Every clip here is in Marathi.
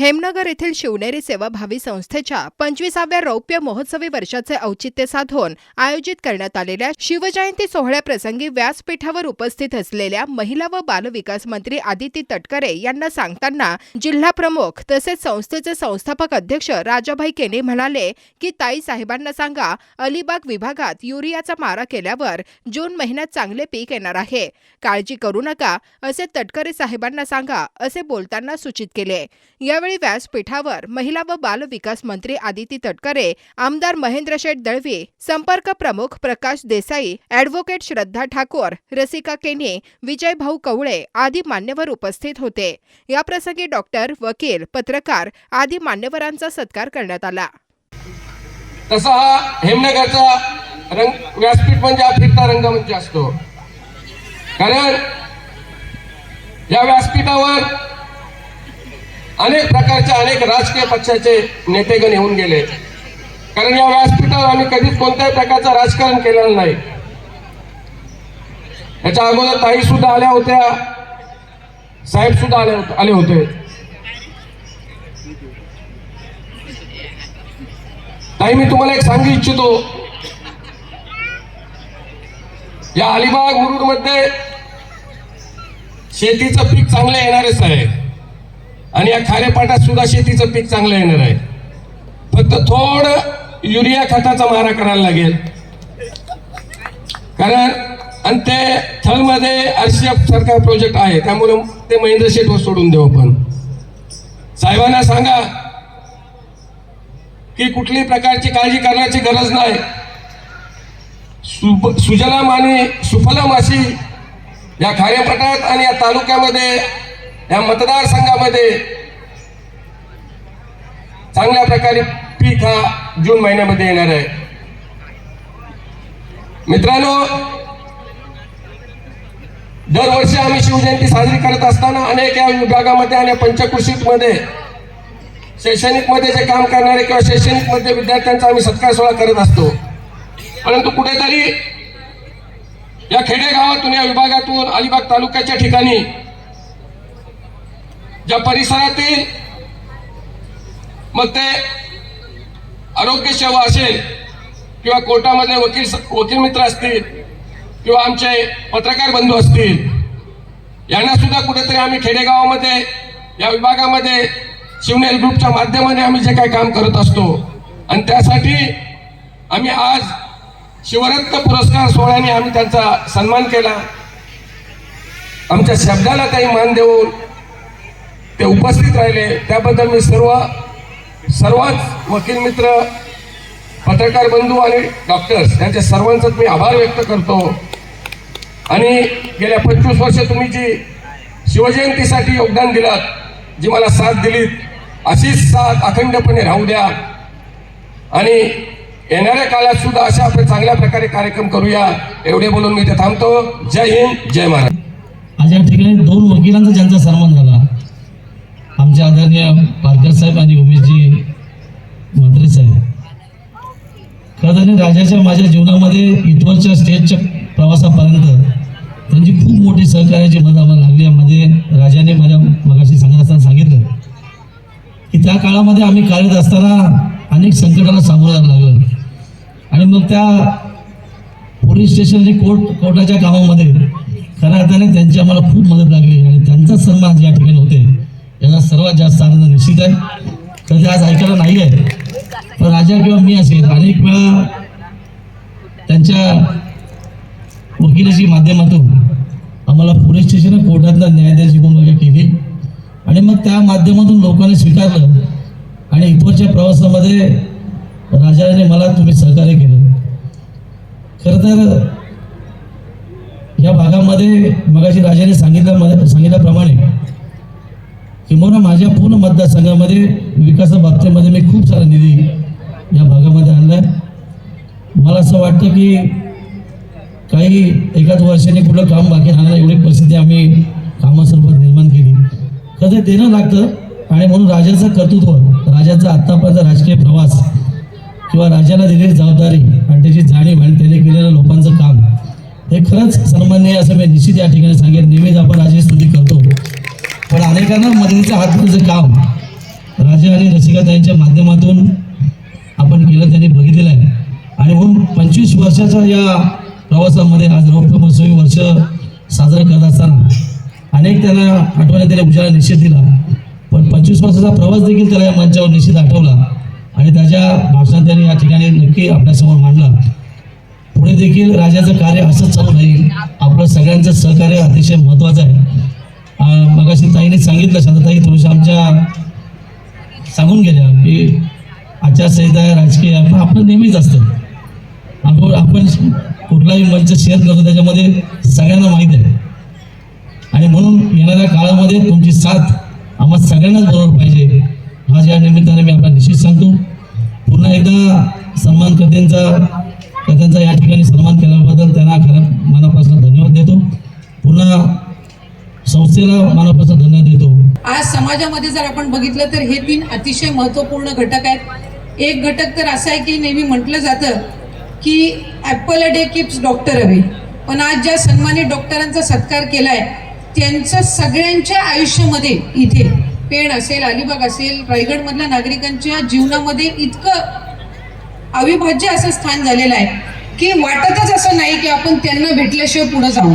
हेमनगर येथील शिवनेरी सेवाभावी संस्थेच्या पंचवीसाव्या रौप्य महोत्सवी वर्षाचे औचित्य साधून आयोजित करण्यात आलेल्या शिवजयंती सोहळ्याप्रसंगी व्यासपीठावर उपस्थित असलेल्या महिला व बालविकास मंत्री आदिती तटकरे यांना सांगताना जिल्हा प्रमुख तसेच संस्थेचे संस्थापक अध्यक्ष राजाभाई केने म्हणाले की ताई साहेबांना सांगा अलिबाग विभागात युरियाचा मारा केल्यावर जून महिन्यात चांगले पीक येणार आहे. काळजी करू नका असे तटकरे साहेबांना सांगा असे बोलताना सूचित केले. यावेळी व्यासपीठावर महिला व बाल विकास मंत्री आदिती तटकरे आमदार महेंद्र शेठ दळवी संपर्क प्रमुख प्रकाश देसाई ऍडव्होकेट श्रद्धा ठाकूर रसिका केने विजय भाऊ कवळे आदी मान्यवर उपस्थित होते. याप्रसंगी डॉक्टर वकील पत्रकार आदी मान्यवरांचा सत्कार करण्यात आला. तसा हा हेमनगरचा रंग व्यासपीठ म्हणजे हा फिरता रंगमंच म्हणजे असतो. कारण या व्यासपीठावर अनेक प्रकारचे अनेक राजकीय पक्षाचे नेतेगण येऊन गेले. कारण या व्यासपीठावर आम्ही कधीच कोणत्याही प्रकारचं राजकारण केलेलं नाही. याच्या अगोदर ताई सुद्धा आल्या होत्या साहेब सुद्धा आले आले होते. ताई मी तुम्हाला एक सांगू इच्छितो. या अलिबाग मुरुडमध्ये शेतीचं पीक चांगलं येणारच आहे. आणि या खारेपाटात सुद्धा शेतीचं पीक चांगलं येणार आहे. फक्त थोडं युरिया खताचा मारा करायला लागेल. कारण आणि ते थळमध्ये आरसीएफ सारखा प्रोजेक्ट आहे. त्यामुळे ते महेंद्र शेठवर सोडून देऊ आपण. साहेबांना सांगा की कुठल्याही प्रकारची काळजी करण्याची गरज नाही. सुजला सुजलाम आणि सुफलाम अशी या खारेपटात आणि या तालुक्यामध्ये या मतदारसंघामध्ये चांगल्या प्रकारे पीक हा जून महिन्यामध्ये येणार आहे. मित्रांनो दरवर्षी आम्ही शिवजयंती साजरी करत असताना अनेक या विभागामध्ये आणि पंचकृषीमध्ये शैक्षणिकमध्ये जे काम करणारे किंवा शैक्षणिकमध्ये विद्यार्थ्यांचा आम्ही सत्कार सोहळा करत असतो. परंतु कुठेतरी या खेडेगावातून या विभागातून अलिबाग तालुक्याच्या ठिकाणी ज्या परिसरातील मग ते आरोग्य सेवा असेल किंवा कोर्टामधले वकील वकील मित्र असतील किंवा आमचे पत्रकार बंधू असतील यांना सुद्धा कुठेतरी आम्ही खेडेगावामध्ये या विभागामध्ये शिवनेल ग्रुपच्या माध्यमाने आम्ही जे काही काम करत असतो. आणि त्यासाठी आम्ही आज शिवरत्न पुरस्कार सोहळ्याने आम्ही त्यांचा सन्मान केला. आमच्या शब्दाला काही मान देऊन ते उपस्थित राहिले. त्याबद्दल मी सर्व सर्वच वकील मित्र पत्रकार बंधू आणि डॉक्टर्स यांच्या सर्वांचाच मी आभार व्यक्त करतो. आणि गेल्या पंचवीस वर्ष तुम्ही जी शिवजयंतीसाठी योगदान दिलात जी मला साथ दिलीत अशीच साथ अखंडपणे राहू द्या. आणि येणाऱ्या काळात सुद्धा अशा आपण चांगल्या प्रकारे कार्यक्रम करूया. एवढे बोलून मी ते थांबतो. जय हिंद जय महाराज आज या ठिकाणी दोन वकिलांचा ज्यांचा सन्मान झाला आमचे आदरणीय पालकर साहेब आणि उमेशजी मंत्री साहेब. खरं राजाच्या माझ्या जीवनामध्ये इथवरच्या स्टेजच्या प्रवासापर्यंत त्यांची खूप मोठी सहकार्याची मदत आम्हाला लागली. यामध्ये राजाने माझ्या मगाशी सांगत असताना सांगितलं की त्या काळामध्ये आम्ही कार्यरत असताना अनेक संकटाला सामोरं जायला लागलं. आणि मग त्या पोलीस स्टेशन आणि कोर्ट कोर्टाच्या कामामध्ये खऱ्या अर्थाने त्यांची आम्हाला खूप मदत लागली आणि त्यांचा सन्मान या ठिकाणी होते याला सर्वात जास्त आनंद निश्चित आहे. तर ते आज ऐकायला नाही आहे पण राजा किंवा मी असेल अनेक वेळा त्यांच्या वकिलाची माध्यमातून आम्हाला पोलीस स्टेशन कोर्टातला न्याय द्यायची भूमिका केली. आणि मग त्या माध्यमातून लोकांनी स्वीकारलं आणि इथवरच्या प्रवासामध्ये राजाने मला तुम्ही सहकार्य केलं. खरं तर या भागामध्ये मगाशी राजाने सांगितलं सांगितल्याप्रमाणे किंवा माझ्या पूर्ण मतदारसंघामध्ये विकासा बाबतीमध्ये मी खूप सारा निधी या भागामध्ये आणला आहे मला असं वाटतं की काही एकाच वर्षाने कुठलं काम बाकी राहणार एवढी परिस्थिती आम्ही कामासोबत निर्माण केली. तर ते देणं लागतं आणि म्हणून राजाचं कर्तृत्व राजाचा आत्तापर्यंत राजकीय प्रवास किंवा राजाला दिलेली जबाबदारी आणि त्याची जाणीव आणि त्याने केलेलं लोकांचं काम हे खरंच सन्मान्य असं मी निश्चित या ठिकाणी सांगेन. नेहमीच आपण राजाची स्तुती करतो. पण अनेकांना मदतीचा हात पुढचं काम ताईंच्या माध्यमातून आपण केलं त्यांनी बघितलेलं आहे. आणि म्हणून पंचवीस वर्षाच्या या प्रवासामध्ये आज रौप्य महोत्सवी वर्ष साजरं करत असताना अनेक त्यांना आठवण्यात त्याने उजाळा निश्चित दिला. पण पंचवीस वर्षाचा प्रवास देखील त्याला या मंचावर निश्चित आठवला आणि त्याच्या भाषणात त्यांनी या ठिकाणी नक्की आपल्यासमोर मांडला. पुढे देखील राजाचं कार्य असंच चालू राहील. आपलं सगळ्यांचं सहकार्य अतिशय महत्त्वाचं आहे. मगाशी ताईने सांगितलं शांतताई थोडंसं आमच्या सांगून गेल्या की आचारसंहिता आहे राजकीय आपण पण आपलं नेहमीच असतं. आपण आपण कुठलाही मंच शेअर करतो त्याच्यामध्ये सगळ्यांना माहीत आहे. आणि म्हणून येणाऱ्या काळामध्ये तुमची साथ आम्हाला सगळ्यांनाच बरोबर पाहिजे. आज या निमित्ताने मी आपला निश्चित सांगतो. पुन्हा एकदा सन्मान कर्त्यांचा कर्त्यांचा या ठिकाणी सन्मान केल्याबद्दल त्यांना खरं मनापासून धन्यवाद देतो. पुन्हा संस्थेला मनापासून धन्यवाद देतो. आज समाजामध्ये जर आपण बघितलं तर हे तीन अतिशय महत्त्वपूर्ण घटक आहेत. एक घटक तर असा आहे की नेहमी म्हटलं जातं की apple a day keeps doctor away पण आज ज्या सन्मानित डॉक्टरांचा सत्कार केला आहे त्यांचं सगळ्यांच्या आयुष्यामध्ये इथे पेण असेल अलिबाग असेल रायगडमधल्या नागरिकांच्या जीवनामध्ये इतकं अविभाज्य असं स्थान झालेलं आहे की वाटतच असं नाही की आपण त्यांना भेटल्याशिवाय पुढे जाऊ.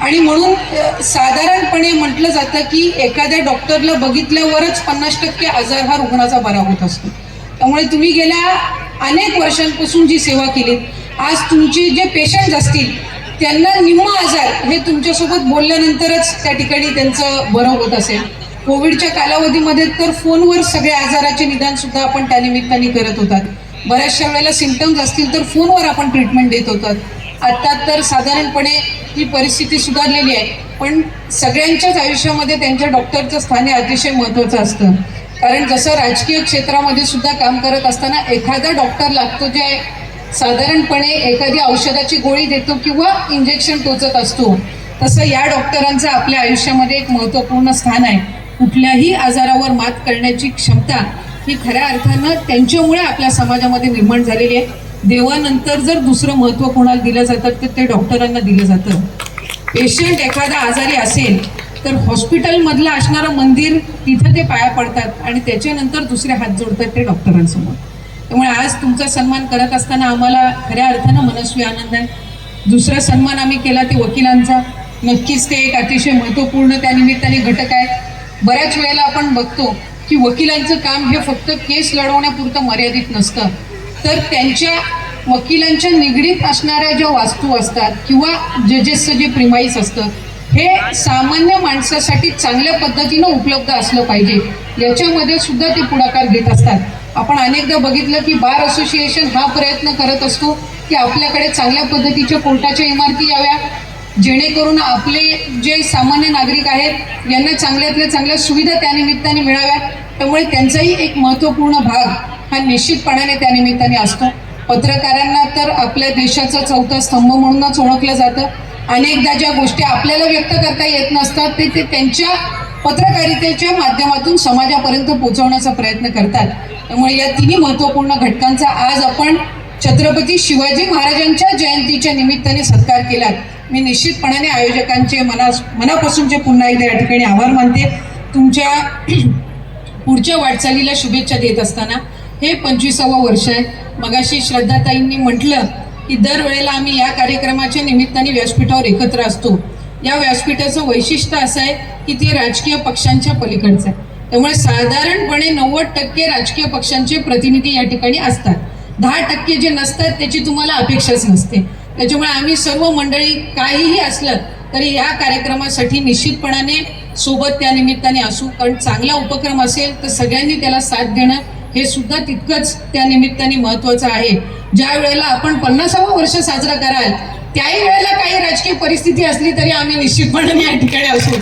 आणि म्हणून साधारणपणे म्हटलं जातं की एखाद्या डॉक्टरला बघितल्यावरच पन्नास टक्के आजार हा रुग्णाचा बरा होत असतो. त्यामुळे तुम्ही गेल्या अनेक वर्षांपासून जी सेवा केली आज तुमचे जे पेशंट असतील त्यांना निम्म आजार हे तुमच्यासोबत बोलल्यानंतरच त्या ठिकाणी त्यांचं बरं होत असेल. कोविडच्या कालावधीमध्ये तर फोनवर सगळ्या आजाराचे निदान सुद्धा आपण त्यानिमित्ताने करत होतात. बऱ्याचशा वेळेला सिमटम्स असतील तर फोनवर आपण ट्रीटमेंट देत होतात. आता तर साधारणपणे ही परिस्थिती सुधारलेली आहे. पण सगळ्यांच्याच आयुष्यामध्ये त्यांच्या डॉक्टरचं स्थान हे अतिशय महत्त्वाचं असतं. कारण जसं राजकीय क्षेत्रामध्ये सुद्धा काम करत असताना एखादा डॉक्टर लागतो जे साधारणपणे एखादी औषधाची गोळी देतो किंवा इंजेक्शन टोचत असतो तसं या डॉक्टरांचं आपल्या आयुष्यामध्ये एक महत्त्वपूर्ण स्थान आहे. कुठल्याही आजारावर मात करण्याची क्षमता ही खऱ्या अर्थानं त्यांच्यामुळे आपल्या समाजामध्ये निर्माण झालेली आहे. देवानंतर जर दुसरं महत्त्व कोणाला दिलं जातं तर ते डॉक्टरांना दिलं जातं. पेशंट एखादा आजारी असेल तर हॉस्पिटलमधलं असणारं मंदिर तिथं ते पाया पडतात आणि त्याच्यानंतर दुसरे हात जोडतात ते डॉक्टरांसमोर. त्यामुळे आज तुमचा सन्मान करत असताना आम्हाला खऱ्या अर्थानं मनस्वी आनंद आहे. दुसरा सन्मान आम्ही केला ते वकिलांचा. नक्कीच ते एक अतिशय महत्त्वपूर्ण त्या निमित्ताने घटक आहे बऱ्याच वेळेला आपण बघतो की वकिलांचं काम हे फक्त केस लढवण्यापुरतं मर्यादित नसतं. तर त्यांच्या वकिलांच्या निगडीत असणाऱ्या ज्या वास्तू असतात किंवा जजेसचं जे प्रिमाईस असतं हे सामान्य माणसासाठी चांगल्या पद्धतीनं उपलब्ध असलं पाहिजे. याच्यामध्ये सुद्धा ते पुढाकार घेत असतात. आपण अनेकदा बघितलं की बार असोसिएशन हा प्रयत्न करत असतो की आपल्याकडे चांगल्या पद्धतीच्या कोर्टाच्या इमारती याव्या जेणेकरून आपले जे सामान्य नागरिक आहेत यांना चांगल्यातल्या चांगल्या सुविधा त्यानिमित्ताने मिळाव्या त्यामुळे त्यांचाही एक महत्त्वपूर्ण भाग हा निश्चितपणाने त्या निमित्ताने असतो. पत्रकारांना तर आपल्या देशाचा चौथा स्तंभ म्हणूनच ओळखलं जातं. अनेकदा ज्या गोष्टी आपल्याला व्यक्त करता येत नसतात ते ते त्यांच्या पत्रकारितेच्या माध्यमातून समाजापर्यंत पोहोचवण्याचा प्रयत्न करतात. त्यामुळे या तिन्ही महत्त्वपूर्ण घटकांचा आज आपण छत्रपती शिवाजी महाराजांच्या जयंतीच्या निमित्ताने सत्कार केलात. मी निश्चितपणाने आयोजकांचे मना मनापासूनचे पुन्हा एकदा या ठिकाणी आभार मानते. तुमच्या पुढच्या वाटचालीला शुभेच्छा देत असताना हे पंचवीसावं वर्ष आहे. मगाशी श्रद्धाताईंनी म्हटलं की दरवेळेला आम्ही या कार्यक्रमाच्या निमित्ताने व्यासपीठावर एकत्र असतो. या व्यासपीठाचं वैशिष्ट्य असं आहे की ते राजकीय पक्षांच्या पलीकडचं आहे. त्यामुळे साधारणपणे नव्वद टक्के राजकीय पक्षांचे प्रतिनिधी या ठिकाणी असतात. दहा टक्के जे नसतात त्याची तुम्हाला अपेक्षाच नसते. त्याच्यामुळे आम्ही सर्व मंडळी काहीही असलं तरी या कार्यक्रमासाठी निश्चितपणाने सोबत त्या निमित्ताने असू. कारण चांगला उपक्रम असेल तर सगळ्यांनी त्याला साथ देणं हे सुद्धा तितकंच त्या निमित्ताने महत्त्वाचं आहे. ज्या वेळेला आपण पन्नासावं वर्ष साजरा कराल त्याही वेळेला काही राजकीय परिस्थिती असली तरी आम्ही निश्चितपणे या ठिकाणी असू.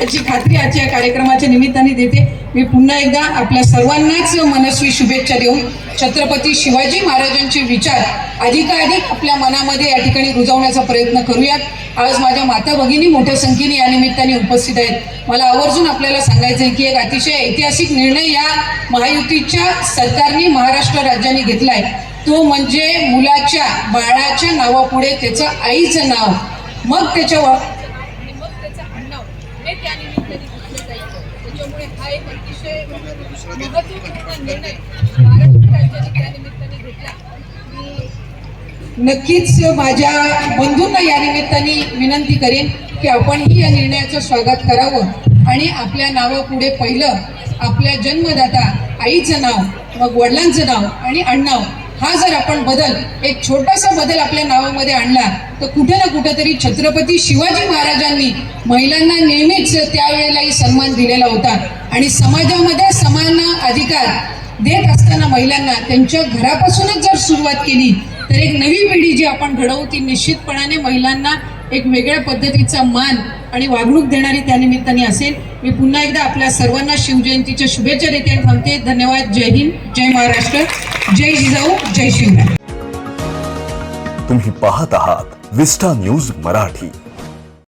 याची खात्री आजच्या या कार्यक्रमाच्या निमित्ताने देते. मी पुन्हा एकदा आपल्या सर्वांनाच मनस्वी शुभेच्छा देऊन छत्रपती शिवाजी महाराजांचे विचार अधिकाधिक आपल्या मनामध्ये या ठिकाणी रुजवण्याचा प्रयत्न करूयात. आज माझ्या माता भगिनी मोठ्या संख्येने या निमित्ताने उपस्थित आहेत. मला आवर्जून आपल्याला सांगायचं आहे की एक अतिशय ऐतिहासिक निर्णय या महायुतीच्या सरकारने महाराष्ट्र राज्याने घेतलाय. तो म्हणजे मुलाच्या बाळाच्या नावापुढे त्याचं आईचं नाव. मग त्याच्या हे त्या घेतले जाईल त्याच्यामुळे हा एक अतिशय महत्त्वपूर्ण निर्णय महाराष्ट्र राज्याने त्यानिमित्ताने घेतला. नक्कीच माझ्या बंधूंना या निमित्ताने विनंती करेन की आपणही या निर्णयाचं स्वागत करावं आणि आपल्या नावा पुढे पहिलं. आपल्या जन्मदाता आईचं नाव मग वडिलांचं नाव आणि अण्णाव हा जर आपण बदल एक छोटासा बदल आपल्या नावामध्ये आणला तर कुठे ना कुठेतरी छत्रपती शिवाजी महाराजांनी महिलांना नेहमीच त्यावेळेलाही सन्मान दिलेला होता. आणि समाजामध्ये समान अधिकार देत असताना महिलांना त्यांच्या घरापासूनच जर सुरुवात केली तर एक नवी पिढी जी आपण घडवू ती निश्चितपणाने महिलांना एक वेगळ्या पद्धतीचा मान आणि वागणूक देणारी त्यानिमित्ताने असेल. मी पुन्हा एकदा आपल्या सर्वांना शिवजयंतीच्या शुभेच्छा देते थांबते. धन्यवाद. जय हिंद. जय महाराष्ट्र. जय जिजाऊ. जय शिवराय. तुम्ही पाहत आहात विस्टा न्यूज मराठी.